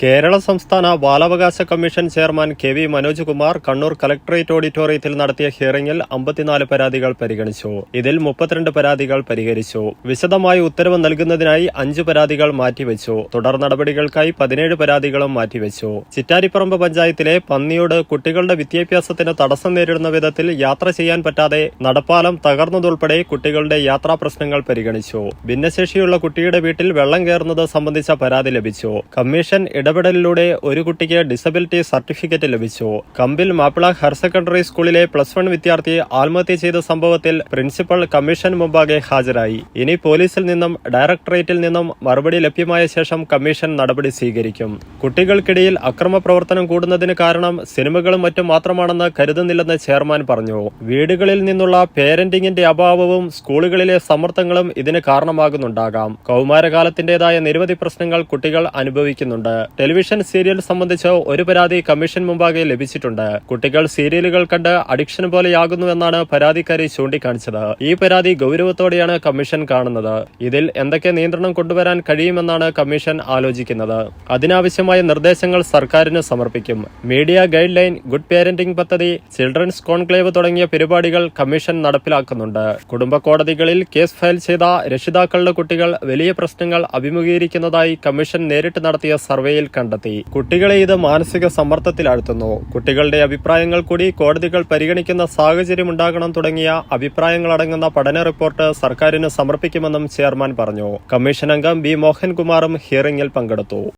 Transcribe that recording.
കേരള സംസ്ഥാന ബാലാവകാശ commission chairman K V Manoj Kumar Kannur collectorate ഓഡിറ്റോറിയത്തിൽ നടത്തിയ ഹിയറിംഗിൽ അമ്പത്തിനാല് പരാതികൾ പരിഗണിച്ചു. ഇതിൽ മുപ്പത്തിരണ്ട് പരാതികൾ പരിഹരിച്ചു. വിശദമായി ഉത്തരവ് നൽകുന്നതിനായി അഞ്ച് പരാതികൾ മാറ്റിവെച്ചു. തുടർ നടപടികൾക്കായി പതിനേഴ് പരാതികളും മാറ്റിവെച്ചു. ചിറ്റാരിപ്പറമ്പ് പഞ്ചായത്തിലെ പന്നിയോട് കുട്ടികളുടെ വിദ്യാഭ്യാസത്തിന് തടസ്സം നേരിടുന്ന വിധത്തിൽ യാത്ര ചെയ്യാൻ പറ്റാതെ നടപ്പാലം തകർന്നതുൾപ്പെടെ കുട്ടികളുടെ യാത്രാ പ്രശ്നങ്ങൾ പരിഗണിച്ചു. ഭിന്നശേഷിയുള്ള കുട്ടിയുടെ വീട്ടിൽ വെള്ളം കയറുന്നത് സംബന്ധിച്ച പരാതി ലഭിച്ചു. കമ്മീഷൻ ഇടപെടലിലൂടെ ഒരു കുട്ടിക്ക് ഡിസബിലിറ്റി സർട്ടിഫിക്കറ്റ് ലഭിച്ചു. കമ്പിൽ മാപ്പിള ഹയർ സെക്കൻഡറി സ്കൂളിലെ പ്ലസ് വൺ വിദ്യാർത്ഥി ആത്മഹത്യ ചെയ്ത സംഭവത്തിൽ പ്രിൻസിപ്പൽ കമ്മീഷൻ മുമ്പാകെ ഹാജരായി. ഇനി പോലീസിൽ നിന്നും ഡയറക്ടറേറ്റിൽ നിന്നും മറുപടി ലഭ്യമായ ശേഷം കമ്മീഷൻ നടപടി സ്വീകരിക്കും. കുട്ടികൾക്കിടയിൽ അക്രമ പ്രവർത്തനം കൂടുന്നതിന് കാരണം സിനിമകളും മറ്റും മാത്രമാണെന്ന് കരുതുന്നില്ലെന്ന് ചെയർമാൻ പറഞ്ഞു. വീടുകളിൽ നിന്നുള്ള പേരന്റിംഗിന്റെ അഭാവവും സ്കൂളുകളിലെ സമ്മർദ്ദങ്ങളും ഇതിന് കാരണമാകുന്നുണ്ടാകാം. കൗമാരകാലത്തിന്റേതായ നിരവധി പ്രശ്നങ്ങൾ കുട്ടികൾ അനുഭവിക്കുന്നുണ്ട്. ടെലിവിഷൻ സീരിയൽ സംബന്ധിച്ച് ഒരു പരാതി കമ്മീഷൻ മുമ്പാകെ ലഭിച്ചിട്ടുണ്ട്. കുട്ടികൾ സീരിയലുകൾ കണ്ട് അഡിക്ഷൻ പോലെയാകുന്നുവെന്നാണ് പരാതിക്കാരി ചൂണ്ടിക്കാണിച്ചത്. ഈ പരാതി ഗൗരവത്തോടെയാണ് കമ്മീഷൻ കാണുന്നത്. ഇതിൽ എന്തൊക്കെ നിയന്ത്രണം കൊണ്ടുവരാൻ കഴിയുമെന്നാണ് കമ്മീഷൻ ആലോചിക്കുന്നത്. അതിനാവശ്യമായ നിർദ്ദേശങ്ങൾ സർക്കാരിന് സമർപ്പിക്കും. Media guide line good parenting പദ്ധതി ചിൽഡ്രൻസ് കോൺക്ലേവ് തുടങ്ങിയ പരിപാടികൾ കമ്മീഷൻ നടപ്പിലാക്കുന്നുണ്ട്. കുടുംബ കോടതികളിൽ കേസ് ഫയൽ ചെയ്ത രക്ഷിതാക്കളുടെ കുട്ടികൾ വലിയ പ്രശ്നങ്ങൾ അഭിമുഖീകരിക്കുന്നതായി കമ്മീഷൻ നേരിട്ട് നടത്തിയ സർവേയിൽ കണ്ടെത്തി. കുട്ടികളെ ഇത് മാനസിക സമ്മർദ്ദത്തിലാഴ്ത്തുന്നു. കുട്ടികളുടെ അഭിപ്രായങ്ങൾ കൂടി കോടതികൾ പരിഗണിക്കുന്ന സാഹചര്യം ഉണ്ടാകണം തുടങ്ങിയ അഭിപ്രായങ്ങളടങ്ങുന്ന പഠന റിപ്പോർട്ട് സർക്കാരിന് സമർപ്പിക്കുമെന്നും ചെയർമാൻ പറഞ്ഞു. കമ്മീഷൻ അംഗം ബി മോഹൻകുമാറും ഹിയറിംഗിൽ പങ്കെടുത്തു.